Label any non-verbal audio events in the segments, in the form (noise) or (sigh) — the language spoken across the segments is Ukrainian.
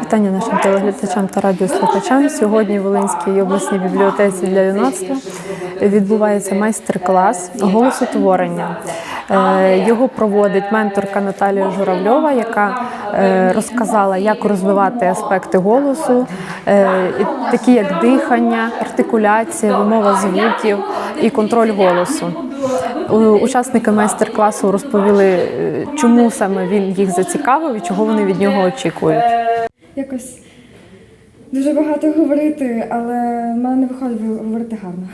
Вітання нашим телеглядачам та радіослухачам. Сьогодні в Волинській обласній бібліотеці для юнацтва відбувається майстер-клас голосотворення. Е, Його проводить менторка Наталія Журавльова, яка е, розказала, як розвивати аспекти голосу, е, такі як дихання, артикуляція, вимова звуків і контроль голосу. У- Учасники майстер-класу розповіли, е, чому саме він їх зацікавив і чого вони від нього очікують. якось дуже багато говорити, але в мене не виходить говорити гарно.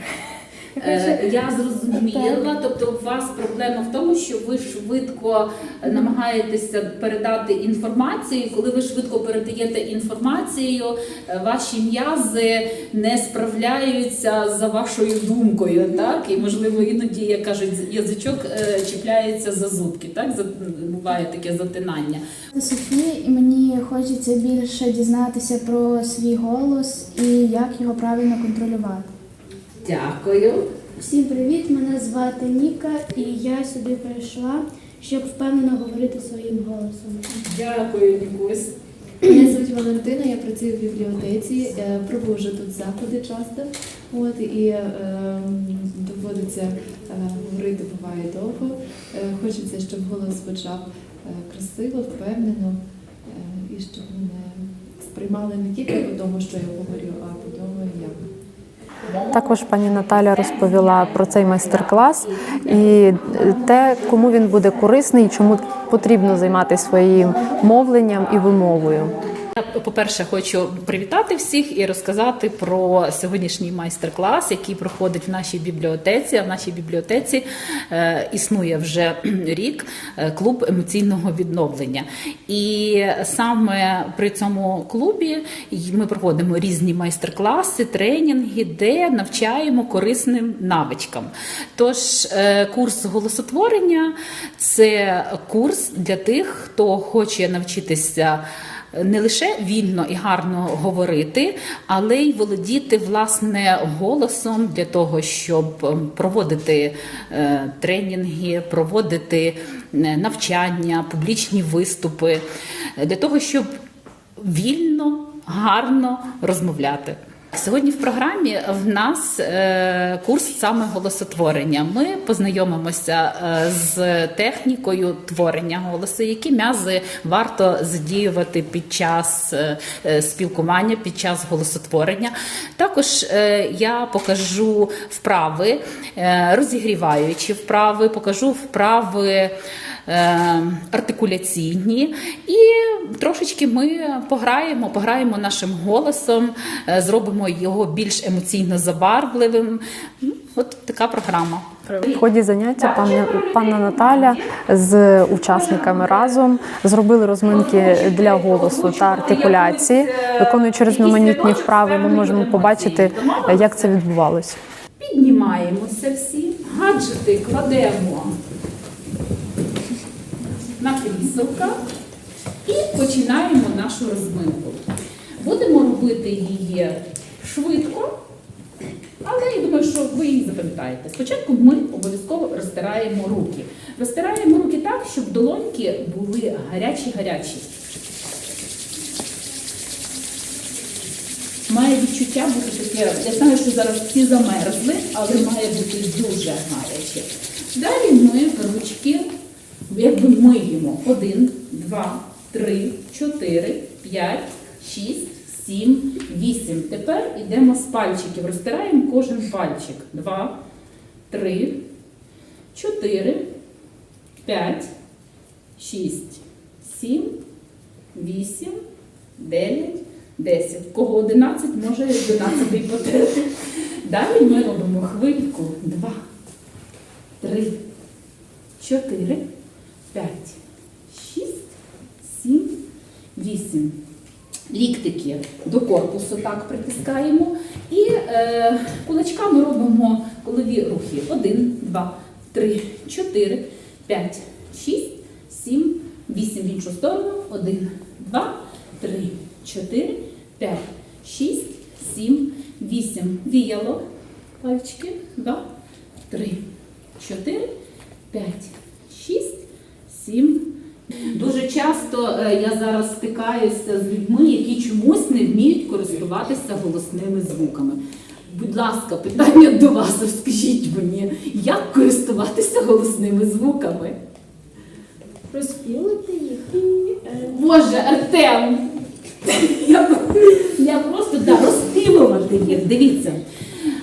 Я Е, Я зрозуміла, тобто у вас проблема в тому, що ви швидко намагаєтеся передати інформацію. Коли ви швидко передаєте інформацію, е, ваші м'язи не справляються за вашою думкою, так і можливо іноді, як кажуть, язичок е, чіпляється за зубки. Так буває таке затинання. Це Софія, і мені хочеться більше дізнатися про свій голос і як його правильно контролювати. Дякую. Всім привіт! Мене звати Ніка, і я сюди прийшла, щоб впевнено говорити своїм голосом. Дякую, Нікусь. Мене звуть Валентина, я працюю в бібліотеці, е, проводжу тут заходи часто. От і е, доводиться е, говорити буває довго. Е, хочеться, щоб голос звучав е, красиво, впевнено, е, і щоб мене сприймали не тільки по тому, що я говорю, а по тому, як. Також пані Наталя розповіла про цей майстер-клас і те, кому він буде корисний, і чому потрібно займатися своїм мовленням і вимовою. По-перше, хочу привітати всіх і розказати про сьогоднішній майстер-клас, який проходить в нашій бібліотеці. А в нашій бібліотеці е, існує вже (clears throat) рік е, клуб емоційного відновлення. І саме при цьому клубі ми проводимо різні майстер-класи, тренінги, де навчаємо корисним навичкам. Тож е, курс голосотворення це курс для тих, хто хоче навчитися не лише вільно і гарно говорити, але й володіти власне голосом для того, щоб ем, проводити е, тренінги, проводити е, навчання, публічні виступи, е, для того, щоб вільно, гарно розмовляти. Сьогодні в програмі в нас е, курс саме голосотворення. Ми познайомимося е, з технікою творення голосу, які м'язи варто задіювати під час е, спілкування, під час голосотворення. Також я покажу вправи, розігріваючі вправи, покажу вправи. Е, Артикуляційні, і трошечки ми пограємо, пограємо нашим голосом, е, зробимо його більш емоційно забарвливим. Ну, От така програма. В ході заняття пані, панна Наталя з учасниками разом зробили розминки для голосу та артикуляції. Виконуючи різноманітні вправи, ми можемо побачити, як це відбувалося. Піднімаємося всі, гаджети кладемо на кріселка і починаємо нашу розминку. Будемо робити її швидко, але я думаю, що ви її запам'ятаєте. Спочатку ми обов'язково розтираємо руки. Розтираємо руки так, щоб долоньки були гарячі-гарячі. Має відчуття бути таке. Я знаю, що зараз всі замерзли, але має бути дуже гаряче. Далі ми ручки якби миємо. Один, два, три, чотири, п'ять, шість, сім, вісім. Тепер йдемо з пальчиків. Розтираємо кожен пальчик. Два, три, чотири, п'ять, шість, сім, вісім, дев'ять, десять. В Кого 11, може 11 потерти. Далі ми робимо хвильку. Два, три, чотири, п'ять, шість, сім, вісім. Ліктики до корпусу так притискаємо. І е, кулачками робимо колові рухи. Один, два, три, чотири, п'ять, шість, сім, вісім. В іншу сторону. Один, два, три, чотири, п'ять, шість, сім, вісім. Віяло. Пальчики. Два, три, чотири, п'ять, шість, всім. Дуже часто е, я зараз стикаюся з людьми, які чомусь не вміють користуватися голосними звуками. Будь ласка, питання до вас, розкажіть мені, як користуватися голосними звуками? Розпілити їх. Боже, Артем! Я, я просто да, розпівувати їх. Дивіться.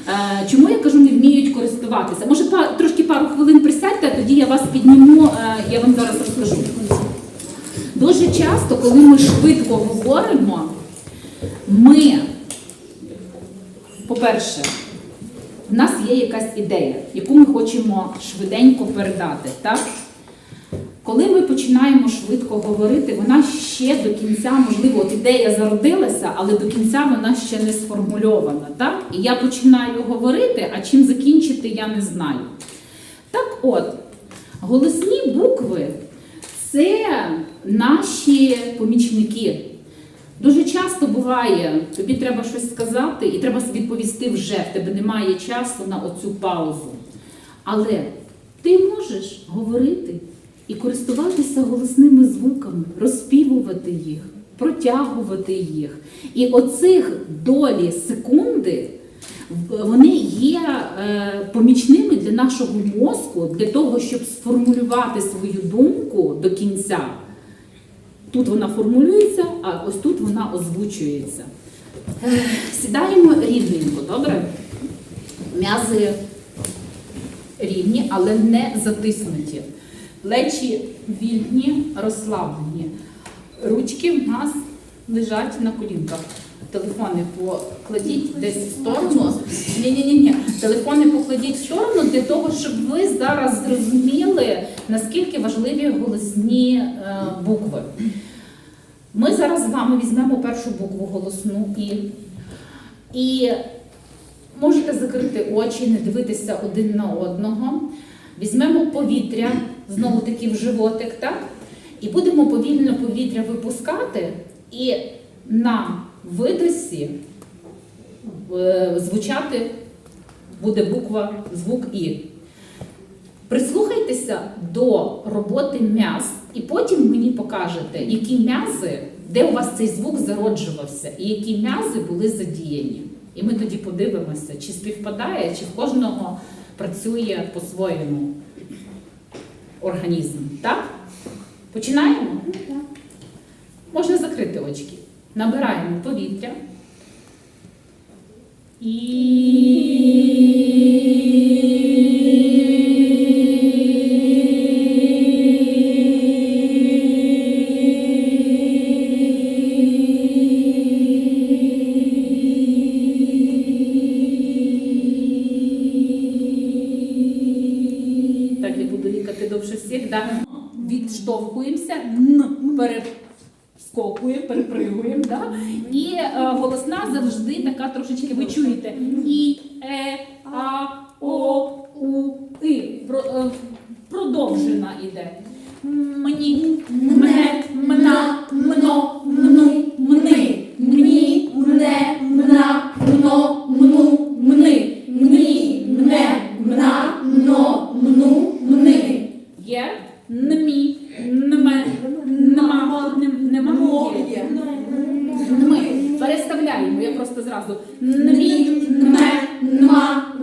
Е, чому я кажу, не вміють користуватися? Може, трошки тоді я вас підніму, е, я вам зараз розкажу. Дуже часто, коли ми швидко говоримо, ми, по-перше, в нас є якась ідея, яку ми хочемо швиденько передати. Так? Коли ми починаємо швидко говорити, вона ще до кінця, можливо, от ідея зародилася, але до кінця вона ще не сформульована. Так? І я починаю говорити, а чим закінчити, я не знаю. Так от, голосні букви це наші помічники. Дуже часто буває, тобі треба щось сказати, і треба відповісти вже, в тебе немає часу на оцю паузу. Але ти можеш говорити і користуватися голосними звуками, розпівувати їх, протягувати їх. І оцих долі секунди вони є е, помічними для нашого мозку, для того, щоб сформулювати свою думку до кінця. Тут вона формулюється, а ось тут вона озвучується. Е, Сідаємо рівненько, добре? М'язи рівні, але не затиснуті. Плечі вільні, розслаблені. Ручки в нас лежать на колінках. Телефони покладіть десь в сторону. Ні, ні, ні, ні. Телефони покладіть в сторону для того, щоб ви зараз зрозуміли, наскільки важливі голосні е, букви. Ми зараз з вами візьмемо першу букву голосну і. І можете закрити очі, не дивитися один на одного. Візьмемо повітря, знову таки в животик, так? І будемо повільно повітря випускати, і на видосі е, звучати буде буква, звук І. Прислухайтеся до роботи м'яз, і потім мені покажете, які м'язи, де у вас цей звук зароджувався, і які м'язи були задіяні. І ми тоді подивимося, чи співпадає, чи в кожного працює по-своєму організм. Так? Починаємо? Можна закрити очки. Набираємо повітря. Так, голосна завжди така трошечки, ви чуєте. І, е,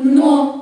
но,